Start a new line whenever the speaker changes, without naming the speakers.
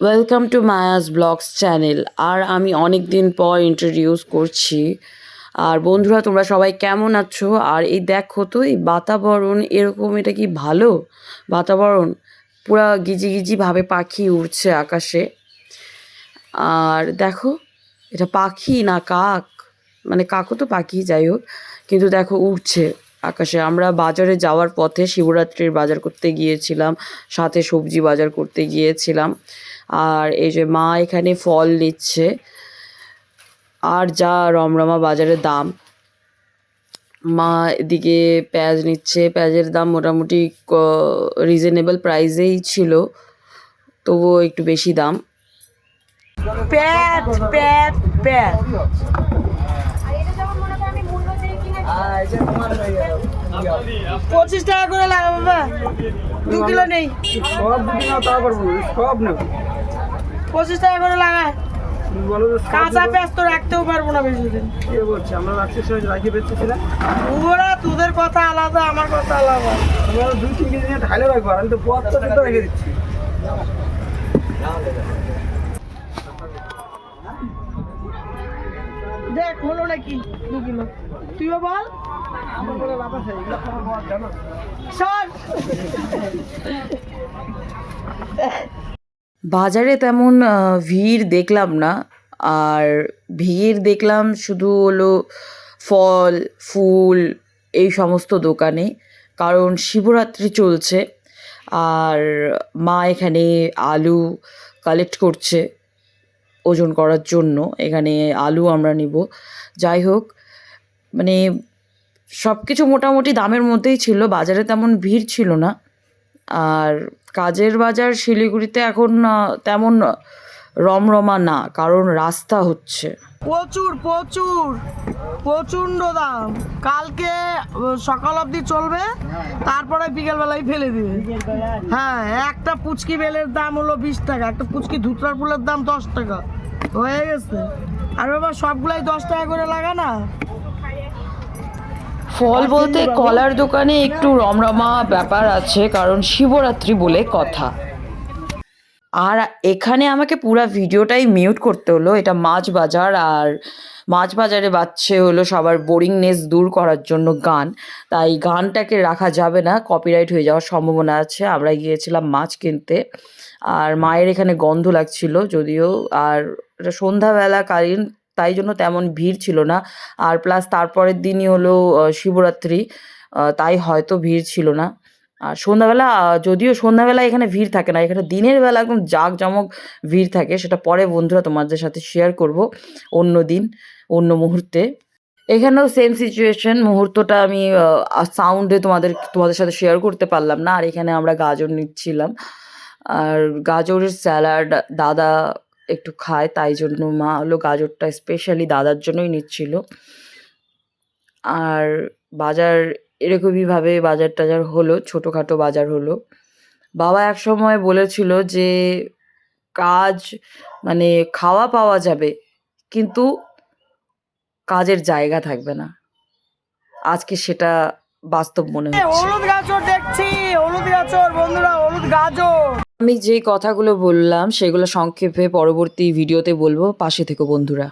Welcome to Maya's blogs channel আর আমি অনেক দিন পর ইন্ট্রোডিউস করছি। আর বন্ধুরা, তোমরা সবাই কেমন আছো? আর এই দেখো তো, এই বাতাবরণ, এরকম এটা কি ভালো? বাতাবরণ? পুরা গিজি গিজি ভাবে পাখি উড়ছে আকাশে। আর দেখো, এটা পাখি না কাক? মানে কাকও তো পাখি, যাই হোক। কিন্তু দেখো, উড়ছে আকাশে। আমরা বাজারে যাওয়ার পথে শিবরাত্রির বাজার করতে গিয়েছিলাম, সাথে সবজি বাজার করতে গিয়েছিলাম। আর এই যে মা এখানে ফল নিচ্ছে আর যা রমরমা বাজারের দাম। মা এদিকে পেঁয়াজ নিচ্ছে। পেঁয়াজের দাম মোটামুটি রিজনেবল প্রাইসেই ছিল। তবুও একটু বেশি দাম। প্যাট প্যাট প্যাট পঁচিশ টাকা করে লাগা বাবা দু কিলো নেই।
সব সব নেব।
পঁচিশ টাকা করে লাগা
তুমি বলো তো সব
কাঁচা। পেঁয়াজ তো রাখতেও পারব না বেশি দিন।
কে বলছে? আমরা রাখছি সময় রাখি বেঁচেছিলাম
ওরা তোদের কথা আলাদা আমার কথা আলাদা।
আমরা দুই তিন কেজি নিয়ে ঢালে রাখব আমি তো পথটা কিন্তু রেখে দিচ্ছি।
দেখ হলো নাকি দু কিলো। তুইও বল।
আমার
বাজারে তেমন ভিড় দেখলাম না। আর ভিড় দেখলাম শুধু হলো ফল, ফুল এই সমস্ত দোকানে, কারণ শিবরাত্রি চলছে। আর মা এখানে আলু কালেক্ট করছে ওজন করার জন্য, এখানে আলু আমরা নিব। যাই হোক মানে সব কিছু মোটামুটি দামের মধ্যেই ছিল, বাজারে তেমন ভিড় ছিল না। আর কাজের বাজার শিলিগুড়িতে এখন তেমন রমরমা না, কারণ রাস্তা হচ্ছে।
প্রচুর প্রচুর, প্রচণ্ড দাম। কালকে সকাল অবধি চলবে, তারপরে বিকেলবেলায় ফেলে দিবে। হ্যাঁ একটা পুচকি বেলের দাম হলো বিশ টাকা, একটা পুচকি ধুতরার ফুলের দাম দশ টাকা। হয়ে গেছে। আর বাবা, সবগুলাই দশ টাকা করে লাগা না
ফল বলতে কলার দোকানে একটু রমরমা ব্যাপার আছে কারণ শিবরাত্রি বলে কথা। আর এখানে আমাকে পুরো ভিডিওটাই মিউট করতে হলো এটা মাছ বাজার আর মাছ বাজারে বাচ্চে হলো সবার বোরিংনেস দূর করার জন্য গান। তাই গানটাকে রাখা যাবে না কপিরাইট হয়ে যাওয়ার সম্ভাবনা আছে। আমরা গিয়েছিলাম মাছ কিনতে আর মায়ের এখানে গন্ধ লাগছিল যদিও আর এটা সন্ধ্যাবেলাকালীন তাই জন্য তেমন ভিড় ছিল না। আর প্লাস তারপরের দিনই হলো শিবরাত্রি তাই হয়তো ভিড় ছিল না। আর সন্ধ্যাবেলা যদিও সন্ধ্যাবেলা এখানে ভিড় থাকে না, এখানে দিনের বেলা একদম জাঁকজমক ভিড় থাকে, সেটা পরে বন্ধুরা তোমাদের সাথে শেয়ার করব অন্য দিন, অন্য মুহূর্তে। এখানেও সেম সিচুয়েশন মুহূর্তটা আমি সাউন্ডে তোমাদের তোমাদের সাথে শেয়ার করতে পারলাম না। আর এখানে আমরা গাজর নিচ্ছিলাম। আর গাজরের স্যালাড দাদা একটু খায়, তাই জন্য মা হলো গাজরটা স্পেশালি দাদার জন্যই নিচ্ছিল। আর বাজার এরকমইভাবে বাজার টাজার হলো, ছোটোখাটো বাজার হলো। বাবা এক সময় বলেছিল যে, কাজ মানে খাওয়া পাওয়া যাবে, কিন্তু কাজের জায়গা থাকবে না। আজকে সেটা বাস্তব মনে হচ্ছে।
হলুদ গাজর দেখছি, হলুদ গাজর বন্ধুরা, হলুদ গাজর।
আমি যে কথাগুলো বললাম সেগুলো সংক্ষেপে পরবর্তী ভিডিওতে বলব। পাশে থেকো বন্ধুরা।